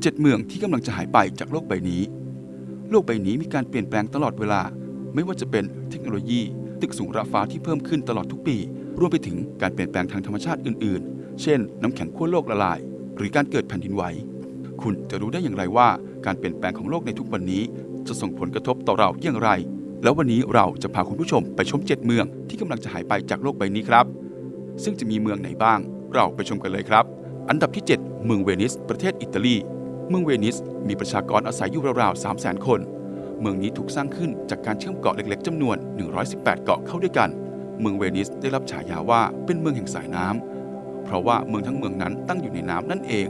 7 เมืองที่กำลังจะหายไปจากโลกใบนี้ โลกใบนี้มีการเปลี่ยนแปลงตลอดเวลา ไม่ว่าจะเป็นเทคโนโลยี ตึกสูงระฟ้าที่เพิ่มขึ้นตลอดทุกปี รวมไปถึงการเปลี่ยนแปลงทางธรรมชาติอื่น ๆ เช่น น้ำแข็งขั้วโลกละลาย หรือการเกิดแผ่นดินไหว คุณจะรู้ได้อย่างไรว่าการเปลี่ยนแปลงของโลกในทุกวันนี้ จะส่งผลกระทบต่อเราอย่างไร แล้ววันนี้เราจะพาคุณผู้ชมไปชม 7 เมืองที่กำลังจะหายไปจากโลกใบนี้ครับ ซึ่งจะมีเมืองไหนบ้าง เราไปชมกันเลยครับ อันดับที่ 7 เมืองเวนิส ประเทศอิตาลี เมืองเวนิสมีประชากรอาศัยอยู่ราวๆ 3 0 0 0 0 0 คน เมืองนี้ถูกสร้างขึ้นจากการเชื่อมเกาะเล็กๆจำนวน 118 เกาะเข้าด้วยกัน เมืองเวนิสได้รับฉายาว่าเป็นเมืองแห่งสายน้ำ เพราะว่าเมืองทั้งเมืองนั้นตั้งอยู่ในน้ำนั่นเอง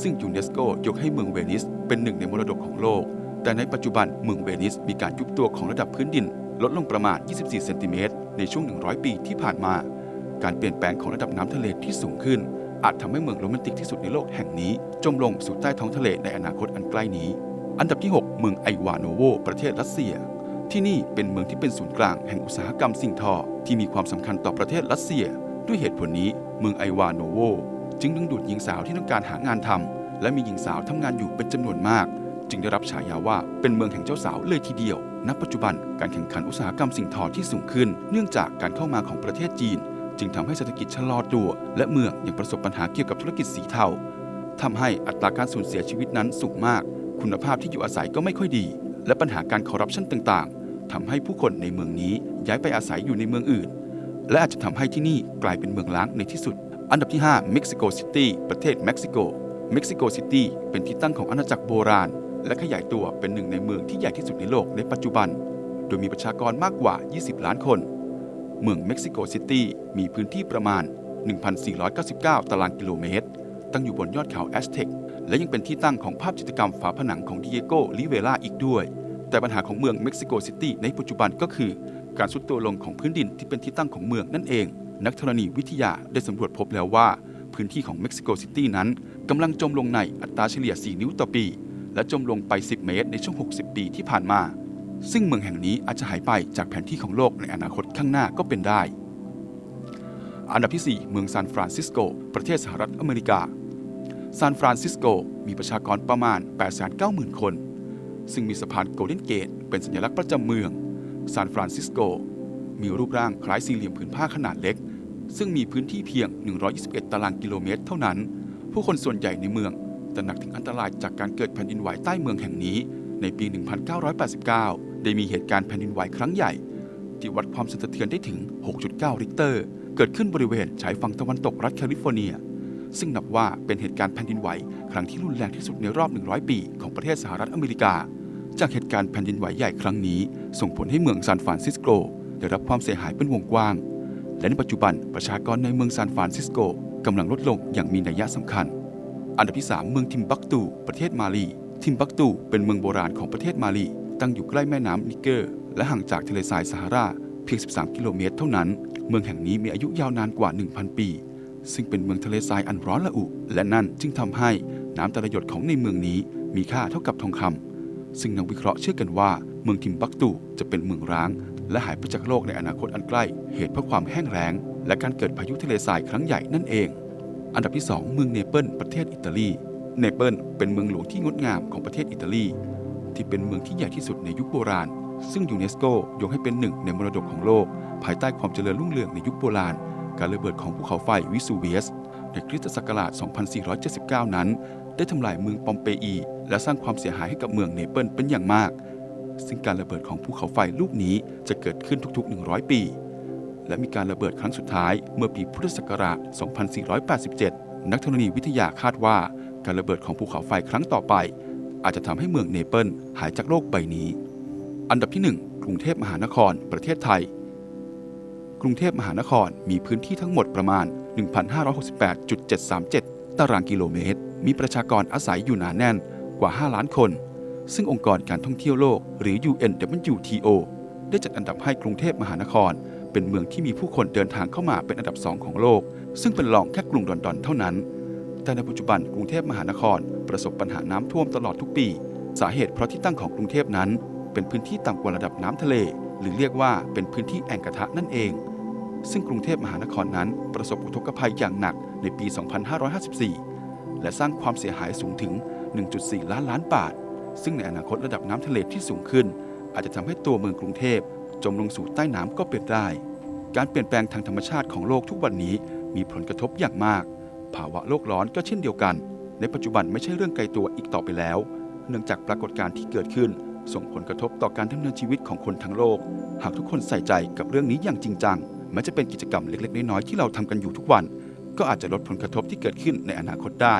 ซึ่งยูเนสโกยกให้เมืองเวนิสเป็นหนึ่งในมรดกของโลก แต่ในปัจจุบันเมืองเวนิสมีการยุบตัวของระดับพื้นดิน ลดลงประมาณ 24 เซนติเมตรในช่วง 100 ปีที่ผ่านมา การเปลี่ยนแปลงของระดับน้ำทะเลที่สูงขึ้น อาจทำให้เมืองโรแมนติกที่สุดในโลกแห่งนี้ จมลงสู่ใต้ท้องทะเลในอนาคตอันใกล้นี้ อันดับที่ 6 เมืองไอวาโนโว ประเทศรัสเซีย ที่นี่เป็นเมืองที่เป็นศูนย์กลางแห่งอุตสาหกรรมสิ่งทอ ที่มีความสำคัญต่อประเทศรัสเซีย ด้วยเหตุผลนี้เมืองไอวาโนโวจึงดึงดูดหญิงสาวที่ต้องการหางานทำและมีหญิงสาวทำงานอยู่เป็นจำนวนมาก จึงได้รับฉายาว่าเป็นเมืองแห่งเจ้าสาวเลยทีเดียว ณ ปัจจุบันการแข่งขันอุตสาหกรรมสิ่งทอที่สูงขึ้น เนื่องจากการเข้ามาของประเทศจีน จึงทำให้เศรษฐกิจชะลอตัวและเมืองยังประสบปัญหาเกี่ยวกับธุรกิจสีเทาทำให้อัตราการสูญเสียชีวิตนั้นสูงมาก คุณภาพที่อยู่อาศัยก็ไม่ค่อยดี และปัญหาการคอร์รัปชันต่างๆทำให้ผู้คนในเมืองนี้ย้ายไปอาศัยอยู่ในเมืองอื่น และอาจจะทำให้ที่นี่กลายเป็นเมืองล้างในที่สุด อันดับที่5เม็กซิโกซิตี้ประเทศเม็กซิโก เม็กซิโกซิตี้เป็นที่ตั้งของอาณาจักรโบราณ และขยายตัวเป็นหนึ่งในเมืองที่ใหญ่ที่สุดในโลกในปัจจุบัน โดยมีประชากรมากกว่า 20 ล้านคน เมืองเม็กซิโกซิตี้มีพื้นที่ประมาณ 1,499 ตารางกิโลเมตร ตั้งอยู่บนยอดเขาแอสเท็กและยังเป็นที่ตั้งของภาพจิตรกรรมฝาผนังของดิเอโกลิเวล่าอีกด้วย แต่ปัญหาของเมืองเม็กซิโกซิตี้ในปัจจุบันก็คือ การสุดตัวลงของพื้นดินที่เป็นที่ตั้งของเมืองนั่นเอง นักธรณีวิทยาได้สำรวจพบแล้วว่า พื้นที่ของเม็กซิโกซิตี้นั้นกำลังจมลงในอัตราเฉลี่ย 4 นิ้วต่อปี และจมลงไป 10 เมตรในช่วง 60 ปีที่ผ่านมา ซึ่งเมืองแห่งนี้อาจจะหายไปจากแผนที่ของโลกในอนาคตข้างหน้าก็เป็นได้ อันดับที่ 4 เมืองซานฟรานซิสโก ประเทศสหรัฐอเมริกา ซานฟรานซิสโก มีประชากรประมาณ 890,000 คน ซึ่งมีสะพานโกลเด้นเกต เป็นสัญลักษณ์ประจำเมือง ซานฟรานซิสโก มีรูปร่างคล้ายสี่เหลี่ยมผืนผ้าขนาดเล็ก ซึ่งมีพื้นที่เพียง 121 ตารางกิโลเมตร เท่านั้น ผู้คนส่วนใหญ่ในเมืองตระหนักถึงอันตรายจากการเกิดแผ่นดินไหวใต้เมืองแห่งนี้ในปี 1989 ได้มีเหตุการณ์แผ่นดินไหวครั้งใหญ่ ที่วัดความสั่นสะเทือนได้ถึง 6.9 ริกเตอร์ เกิดขึ้นบริเวณชายฝั่งตะวันตกรัฐแคลิฟอร์เนีย ซึ่งนับว่าเป็นเหตุการณ์แผ่นดินไหวครั้งที่รุนแรงที่สุดในรอบ 100 ปีของประเทศสหรัฐอเมริกา จากเหตุการณ์แผ่นดินไหวใหญ่ครั้งนี้ ส่งผลให้เมืองซานฟรานซิสโกได้รับความเสียหายเป็นวงกว้าง และในปัจจุบันประชากรในเมืองซานฟรานซิสโกกำลังลดลงอย่างมีนัยสำคัญ อันดับที่ 3 เมืองทิมบักตู ประเทศมาลี ทิมบักตูเป็นเมืองโบราณของประเทศมาลี ตั้งอยู่ใกล้แม่น้ำนิเกอร์ และห่างจากทะเลทรายซาฮาราเพียง 13 กิโลเมตรเท่านั้น เมืองแห่งนี้มีอายุยาวนานกว่า 1,000 ปี ซึ่งเป็นเมืองทะเลทรายอันร้อนระอุ และนั่นจึงทำให้น้ำแต่ละหยดของในเมืองนี้มีค่าเท่ากับทองคำซึ่งนักวิเคราะห์เชื่อกันว่า เมืองทิมบักตูจะเป็นเมืองร้าง และหายไปจากโลกในอนาคตอันใกล้ เหตุเพราะความแห้งแล้ง และการเกิดพายุทะเลทรายครั้งใหญ่นั่นเอง อันดับที่ 2 เมืองเนเปิลประเทศอิตาลี เนเปิลเป็นเมืองหลวงที่งดงามของประเทศอิตาลี ที่เป็นเมืองที่ใหญ่ที่สุดในยุคโบราณ ซึ่งยูเนสโกยกให้เป็นหนึ่งในมรดกของโลก ภายใต้ความเจริญรุ่งเรืองในยุคโบราณ การระเบิดของภูเขาไฟวิสูเวียส ในคริสตศักราช 2479 นั้น ได้ทำลายเมืองปอมเปอี และสร้างความเสียหายให้กับเมืองเนเปิลเป็นอย่างมาก ซึ่งการระเบิดของภูเขาไฟลูกนี้จะเกิดขึ้นทุกๆ 100 ปี และมีการระเบิดครั้งสุดท้ายเมื่อปีพุทธศักราช 2487 นักธรณีวิทยาคาดว่าการระเบิดของภูเขาไฟครั้งต่อไป อาจจะทำให้เมืองเนเปิลหายจากโลกใบนี้ อันดับที่ 1 กรุงเทพมหานคร ประเทศไทย กรุงเทพมหานครมีพื้นที่ทั้งหมดประมาณ 1,568.737 ตารางกิโลเมตร มีประชากรอาศัยอยู่หนาแน่นกว่า 5 ล้านคน ซึ่งองค์กรการท่องเที่ยวโลกหรือ UNWTO ได้จัดอันดับให้กรุงเทพมหานคร เป็นเมืองที่มีผู้คนเดินทางเข้ามาเป็นอันดับสองของโลก ซึ่งเป็นรองแค่กรุงลอนดอนเท่านั้น แต่ในปัจจุบันกรุงเทพมหานคร ประสบปัญหาน้ำท่วมตลอดทุกปี สาเหตุเพราะที่ตั้งของกรุงเทพนั้น เป็นพื้นที่ต่ำกว่าระดับน้ำทะเล หรือเรียกว่าเป็นพื้นที่แอ่งกระทะนั่นเอง ซึ่งกรุงเทพมหานครนั้น ประสบอุทกภัยอย่างหนักในปี 2554 และสร้างความเสียหายสูงถึง 1.4 ล้านล้านบาท ซึ่งในอนาคตระดับน้ำทะเลที่สูงขึ้น อาจจะทำให้ตัวเมืองกรุงเทพจมลงสู่ใต้น้ำก็เป็นได้ การเปลี่ยนแปลงทางธรรมชาติของโลกทุกวันนี้มีผลกระทบอย่างมาก ภาวะโลกร้อนก็เช่นเดียวกัน ในปัจจุบันไม่ใช่เรื่องไกลตัวอีกต่อไปแล้ว เนื่องจากปรากฏการณ์ที่เกิดขึ้น ส่งผลกระทบต่อการดำเนินชีวิตของคนทั้งโลก หากทุกคนใส่ใจกับเรื่องนี้อย่างจริงจังแม้จะเป็นกิจกรรมเล็กๆ น้อยๆที่เราทำกันอยู่ทุกวัน ก็อาจจะลดผลกระทบที่เกิดขึ้นในอนาคตได้